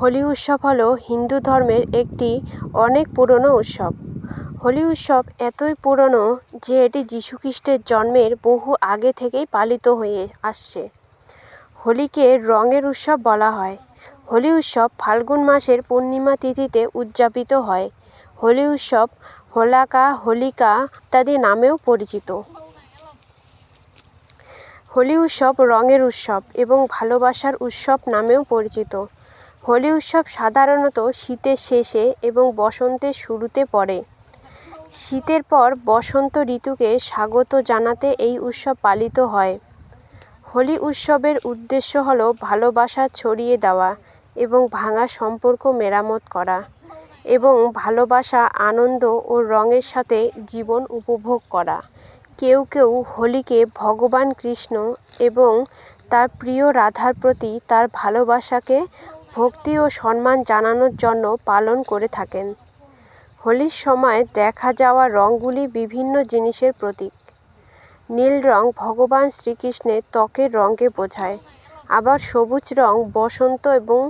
হোলি উৎসব হলো হিন্দু ধর্মের একটি অনেক পুরনো উৎসব। হোলি উৎসব এতই পুরনো যে এটি যীশু খ্রিস্টের জন্মের বহু আগে থেকেই পালিত হয়ে আসছে। হোলিকে রঙের উৎসব বলা হয়। হোলি উৎসব ফাল্গুন মাসের পূর্ণিমা তিথিতে উদযাপিত হয়। হোলি উৎসব হোলাকা, হোলিকা ইত্যাদি নামেও পরিচিত। হোলি উৎসব রঙের উৎসব এবং ভালোবাসার উৎসব নামেও পরিচিত। হোলি উৎসব সাধারণত শীতের শেষে এবং বসন্তের শুরুতে পড়ে। শীতের পর বসন্ত ঋতুকে স্বাগত জানাতে এই উৎসব পালিত হয়। হোলি উৎসবের উদ্দেশ্য হলো ভালোবাসা ছড়িয়ে দেওয়া এবং ভাঙা সম্পর্ক মেরামত করা এবং ভালোবাসা, আনন্দ ও রঙের সাথে জীবন উপভোগ করা। কেউ কেউ হোলিকে ভগবান কৃষ্ণ এবং তার প্রিয় রাধার প্রতি তার ভালোবাসাকে ভক্তি ও সম্মান জানানোর জন্য পালন করে থাকেন। হোলির সময় দেখা যাওয়া রঙগুলি বিভিন্ন জিনিসের প্রতীক। নীল রং ভগবান শ্রীকৃষ্ণের ত্বকের রঙকে বোঝায়। আবার সবুজ রং বসন্ত এবং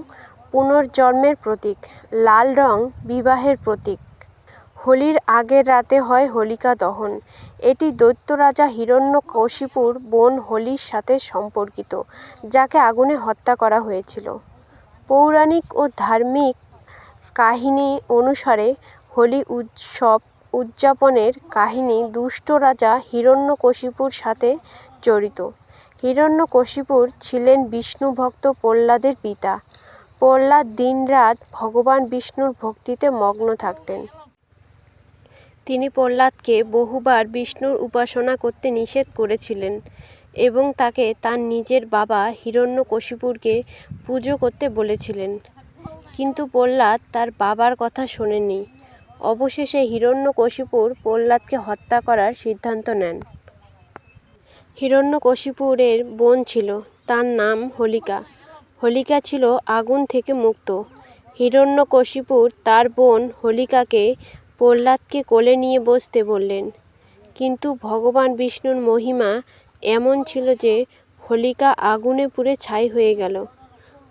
পুনর্জন্মের প্রতীক। লাল রং বিবাহের প্রতীক। হোলির আগের রাতে হয় হোলিকা দহন। এটি দৈত্য রাজা হিরণ্যকশিপুর বোন হোলির সাথে সম্পর্কিত, যাকে আগুনে হত্যা করা হয়েছিল। পৌরাণিক ও ধার্মিক কাহিনী অনুসারে হোলি উৎসব উদযাপনের কাহিনী দুষ্ট রাজা হিরণ্যকশিপুর সাথে জড়িত। হিরণ্যকশিপুর ছিলেন বিষ্ণু ভক্ত প্রহ্লাদের পিতা। প্রহ্লাদ দিনরাত ভগবান বিষ্ণুর ভক্তিতে মগ্ন থাকতেন। তিনি প্রহ্লাদকে বহুবার বিষ্ণুর উপাসনা করতে নিষেধ করেছিলেন। এবং তাকে তার নিজের বাবা হিরণ্যকশিপুরকে পুজো করতে বলেছিলেন। কিন্তু প্রহ্লাদ তার বাবার কথা শোনেনি অবশেষে হিরণ্যকশিপুর প্রহ্লাদকে হত্যা করার সিদ্ধান্ত নেন। হিরণ্যকশিপুরের বোন ছিল, তার নাম হোলিকা। হোলিকা ছিল আগুন থেকে মুক্ত। হিরণ্যকশিপুর তার বোন হোলিকাকে প্রহ্লাদকে কোলে নিয়ে বসতে বললেন। কিন্তু ভগবান বিষ্ণুর মহিমা এমন ছিল যে হোলিকা আগুনে পুড়ে ছাই হয়ে গেল।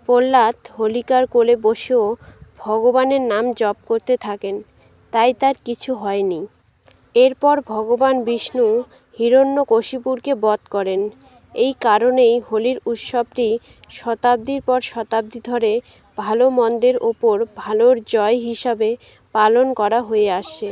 প্রহ্লাদ হোলিকার কোলে বসেও ভগবানের নাম জপ করতে থাকেন, তাই তার কিছু হয়নি। এরপর ভগবান বিষ্ণু হিরণ্যকশিপুরকে বধ করেন। এই কারণেই হোলির উৎসবটি শতাব্দীর পর শতাব্দী ধরে ভালো মন্দের ওপর ভালোর জয় হিসাবে পালন করা হয়ে আসছে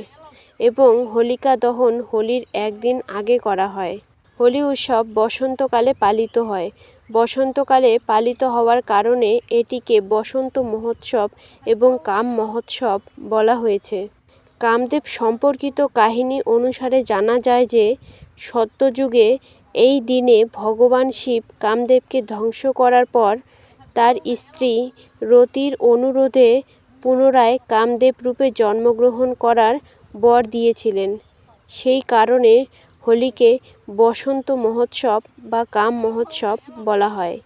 এবং হোলিকা দহন হোলির একদিন আগে করা হয়। হোলি উৎসব বসন্তকালে পালিত হয়। বসন্তকালে পালিত হওয়ার কারণে এটিকে বসন্ত মহোৎসব এবং কাম মহোৎসব বলা হয়েছে। কামদেব সম্পর্কিত কাহিনী অনুসারে জানা যায় যে, সত্যযুগে এই দিনে ভগবান শিব কামদেবকে ধ্বংস করার পর তার স্ত্রী রতির অনুরোধে পুনরায় কামদেব রূপে জন্মগ্রহণ করার বর দিয়েছিলেন। সেই কারণে হোলিকে বসন্ত মহোৎসব বা কাম মহোৎসব বলা হয়।